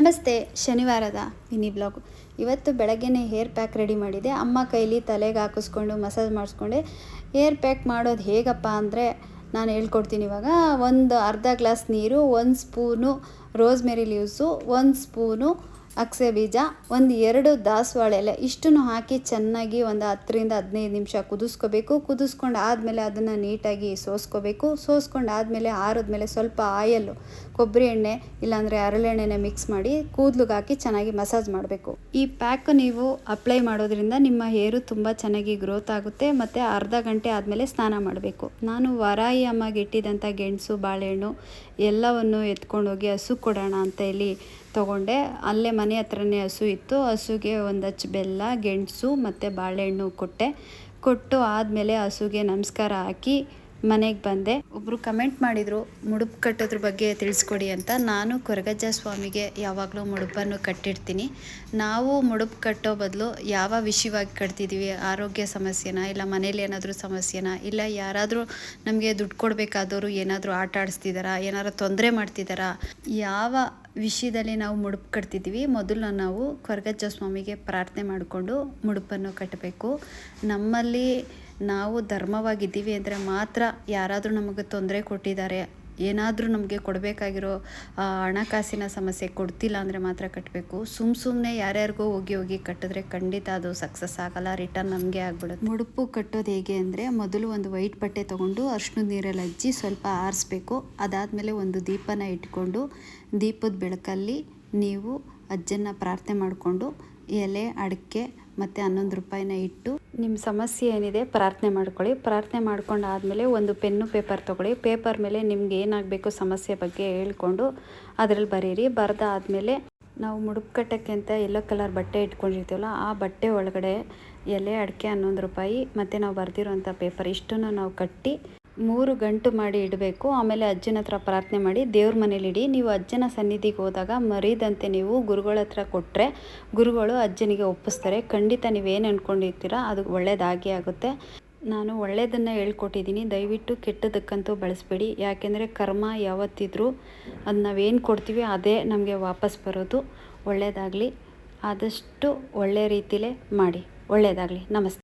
ನಮಸ್ತೆ, ಶನಿವಾರದ mini blog ಇವತ್ತು ಬೆಳಗ್ಗೆನೇ ಹೇರ್ ಪ್ಯಾಕ್ ರೆಡಿ ಮಾಡಿದೆ. ಅಮ್ಮ ಕೈಲಿ ತಲೆಗೆ ಹಾಕಿಸ್ಕೊಂಡು ಮಸಾಜ್ ಮಾಡಿಸ್ಕೊಂಡೆ. ಹೇರ್ ಪ್ಯಾಕ್ ಮಾಡೋದು ಹೇಗಪ್ಪ ಅಂದರೆ ನಾನು ಹೇಳ್ಕೊಡ್ತೀನಿ ಇವಾಗ. ಒಂದು ಅರ್ಧ ಗ್ಲಾಸ್ ನೀರು, ಒಂದು ಸ್ಪೂನು ರೋಸ್ಮೆರಿ ಲೀವ್ಸು, ಒಂದು ಸ್ಪೂನು ಅಗಸೆ ಬೀಜ, ಒಂದು ಎರಡು ದಾಸವಾಳ ಎಲೆ, ಇಷ್ಟನ್ನು ಹಾಕಿ ಚೆನ್ನಾಗಿ ಒಂದು ಹತ್ತರಿಂದ ಹದಿನೈದು ನಿಮಿಷ ಕುದಿಸ್ಕೋಬೇಕು. ಕುದಿಸ್ಕೊಂಡು ಆದಮೇಲೆ ಅದನ್ನು ನೀಟಾಗಿ ಸೋಸ್ಕೋಬೇಕು. ಸೋಸ್ಕೊಂಡು ಆದಮೇಲೆ ಆರಿದ್ಮೇಲೆ ಸ್ವಲ್ಪ ಆಯಲ್ಲು, ಕೊಬ್ಬರಿ ಎಣ್ಣೆ, ಇಲ್ಲಾಂದರೆ ಹರಳೆಣ್ಣೆನೆ ಮಿಕ್ಸ್ ಮಾಡಿ ಕೂದಲಿಗೆ ಹಾಕಿ ಚೆನ್ನಾಗಿ ಮಸಾಜ್ ಮಾಡಬೇಕು. ಈ ಪ್ಯಾಕ್ ನೀವು ಅಪ್ಲೈ ಮಾಡೋದ್ರಿಂದ ನಿಮ್ಮ ಹೇರು ತುಂಬ ಚೆನ್ನಾಗಿ ಗ್ರೋತ್ ಆಗುತ್ತೆ. ಮತ್ತು ಅರ್ಧ ಗಂಟೆ ಆದಮೇಲೆ ಸ್ನಾನ ಮಾಡಬೇಕು. ನಾನು ವರಾಯಿ ಅಮ್ಮಗೆ ಇಟ್ಟಿದ್ದಂಥ ಗೆಣಸು, ಬಾಳೆಹಣ್ಣು ಎಲ್ಲವನ್ನು ಎತ್ಕೊಂಡೋಗಿ ಹಸು ಕೊಡೋಣ ಅಂತ ಹೇಳಿ ತಗೊಂಡೆ. ಅಲ್ಲೇ ಮನೆ ಹತ್ರನೇ ಹಸು ಇತ್ತು. ಹಸುಗೆ ಒಂದು ಹಚ್ಚು ಬೆಲ್ಲ, ಗೆಣಸು ಮತ್ತು ಬಾಳೆಹಣ್ಣು ಕೊಟ್ಟೆ. ಕೊಟ್ಟು ಆದಮೇಲೆ ಹಸುಗೆ ನಮಸ್ಕಾರ ಹಾಕಿ ಮನೆಗೆ ಬಂದೆ. ಒಬ್ಬರು ಕಮೆಂಟ್ ಮಾಡಿದರು, ಮುಡುಪು ಕಟ್ಟೋದ್ರ ಬಗ್ಗೆ ತಿಳಿಸ್ಕೊಡಿ ಅಂತ. ನಾನು ಕೊರಗಜ್ಜ ಸ್ವಾಮಿಗೆ ಯಾವಾಗಲೂ ಮುಡುಪನ್ನು ಕಟ್ಟಿರ್ತೀನಿ. ನಾವು ಮುಡುಪು ಕಟ್ಟೋ ಬದಲು ಯಾವ ವಿಷಯವಾಗಿ ಕಟ್ತಿದ್ದೀವಿ ಆರೋಗ್ಯ ಸಮಸ್ಯೆನ? ಇಲ್ಲ ಮನೇಲಿ ಏನಾದರೂ ಸಮಸ್ಯೆನ? ಇಲ್ಲ ಯಾರಾದರೂ ನಮಗೆ ದುಡ್ಡು ಕೊಡಬೇಕಾದವರು ಏನಾದರೂ ಆಟ ಆಡಿಸ್ತಿದ್ದಾರಾ ಏನಾದ್ರೂ ತೊಂದರೆ ಮಾಡ್ತಿದ್ದಾರಾ ಯಾವ ವಿಷಯದಲ್ಲಿ ನಾವು ಮುಡುಪು ಕಟ್ತಿದ್ದೀವಿ. ಮೊದಲು ನಾವು ಕೊರಗಜ್ಜ ಸ್ವಾಮಿಗೆ ಪ್ರಾರ್ಥನೆ ಮಾಡಿಕೊಂಡು ಮುಡುಪನ್ನು ಕಟ್ಟಬೇಕು. ನಮ್ಮಲ್ಲಿ ನಾವು ಧರ್ಮವಾಗಿದ್ದೀವಿ ಅಂದರೆ ಮಾತ್ರ ಯಾರಾದರೂ ನಮಗೆ ತೊಂದರೆ ಕೊಟ್ಟಿದ್ದಾರೆ ಏನಾದರೂ ನಮಗೆ ಕೊಡಬೇಕಾಗಿರೋ ಹಣಕಾಸಿನ ಸಮಸ್ಯೆ ಕೊಡ್ತಿಲ್ಲ ಅಂದರೆ ಮಾತ್ರ ಕಟ್ಟಬೇಕು ಸುಮ್ಮ ಸುಮ್ಮನೆ ಯಾರ್ಯಾರಿಗೋ ಹೋಗಿ ಹೋಗಿ ಕಟ್ಟಿದ್ರೆ ಖಂಡಿತ ಅದು ಸಕ್ಸಸ್ ಆಗಲ್ಲ ರಿಟರ್ನ್ ನಮಗೆ ಆಗ್ಬಿಡುತ್ತೆ. ಮುಡುಪು ಕಟ್ಟೋದು ಹೇಗೆ ಅಂದರೆ, ಮೊದಲು ಒಂದು ವೈಟ್ ಬಟ್ಟೆ ತೊಗೊಂಡು ಅರ್ಶಿನ ನೀರಲ್ಲಿ ಹಜ್ಜಿ ಸ್ವಲ್ಪ ಆರಿಸ್ಬೇಕು. ಅದಾದಮೇಲೆ ಒಂದು ದೀಪನ ಇಟ್ಕೊಂಡು ದೀಪದ ಬೆಳಕಲ್ಲಿ ನೀವು ಅಜ್ಜನ ಪ್ರಾರ್ಥನೆ ಮಾಡಿಕೊಂಡು ಎಲೆ, ಅಡಿಕೆ ಮತ್ತು ಹನ್ನೊಂದು ರೂಪಾಯಿನ ಇಟ್ಟು ನಿಮ್ಮ ಸಮಸ್ಯೆ ಏನಿದೆ ಪ್ರಾರ್ಥನೆ ಮಾಡ್ಕೊಳ್ಳಿ. ಪ್ರಾರ್ಥನೆ ಮಾಡ್ಕೊಂಡು ಆದಮೇಲೆ ಒಂದು ಪೆನ್ನು ಪೇಪರ್ ತೊಗೊಳ್ಳಿ. ಪೇಪರ್ ಮೇಲೆ ನಿಮ್ಗೆ ಏನಾಗಬೇಕು ಸಮಸ್ಯೆ ಬಗ್ಗೆ ಹೇಳ್ಕೊಂಡು ಅದರಲ್ಲಿ ಬರೀರಿ. ಬರೆದಾದ್ಮೇಲೆ ನಾವು ಮುಡುಕಟ್ಟಕ್ಕೆ ಅಂತ ಎಲ್ಲೋ ಕಲರ್ ಬಟ್ಟೆ ಇಟ್ಕೊಂಡಿರ್ತೀವಲ್ಲ, ಆ ಬಟ್ಟೆ ಒಳಗಡೆ ಎಲೆ, ಅಡಿಕೆ ಹನ್ನೊಂದು ರೂಪಾಯಿ ಮತ್ತು ನಾವು ಬರೆದಿರೋಂಥ ಪೇಪರ್ ಇಷ್ಟನ್ನು ನಾವು ಕಟ್ಟಿ ಮೂರು ಗಂಟು ಮಾಡಿ ಇಡಬೇಕು. ಆಮೇಲೆ ಅಜ್ಜನ ಹತ್ರ ಪ್ರಾರ್ಥನೆ ಮಾಡಿ, ದೇವ್ರ ಮನೇಲಿ ಇಡಿ, ನೀವು ಅಜ್ಜನ ಸನ್ನಿಧಿಗೆ ಹೋದಾಗ ಮರಿದಂತೆ ನೀವು ಗುರುಗಳ ಹತ್ರ ಕೊಟ್ಟರೆ ಗುರುಗಳು ಅಜ್ಜನಿಗೆ ಒಪ್ಪಿಸ್ತಾರೆ. ಖಂಡಿತ ನೀವೇನು ಅಂದ್ಕೊಂಡಿರ್ತೀರ ಅದು ಒಳ್ಳೆಯದಾಗಿ ಆಗುತ್ತೆ. ನಾನು ಒಳ್ಳೆಯದನ್ನು ಹೇಳ್ಕೊಟ್ಟಿದ್ದೀನಿ. ದಯವಿಟ್ಟು ಕೆಟ್ಟದಕ್ಕಂತೂ ಬಳಸಬೇಡಿ. ಯಾಕೆಂದರೆ ಕರ್ಮ ಯಾವತ್ತಿದ್ರೂ ಅದು ನಾವೇನು ಕೊಡ್ತೀವಿ, ಅದೇ ನಮಗೆ ವಾಪಸ್ ಬರೋದು. ಒಳ್ಳೆಯದಾಗಲಿ ಆದಷ್ಟು ಒಳ್ಳೆಯ ರೀತಿಲೇ ಮಾಡಿ. ಒಳ್ಳೆಯದಾಗಲಿ ನಮಸ್ತೆ.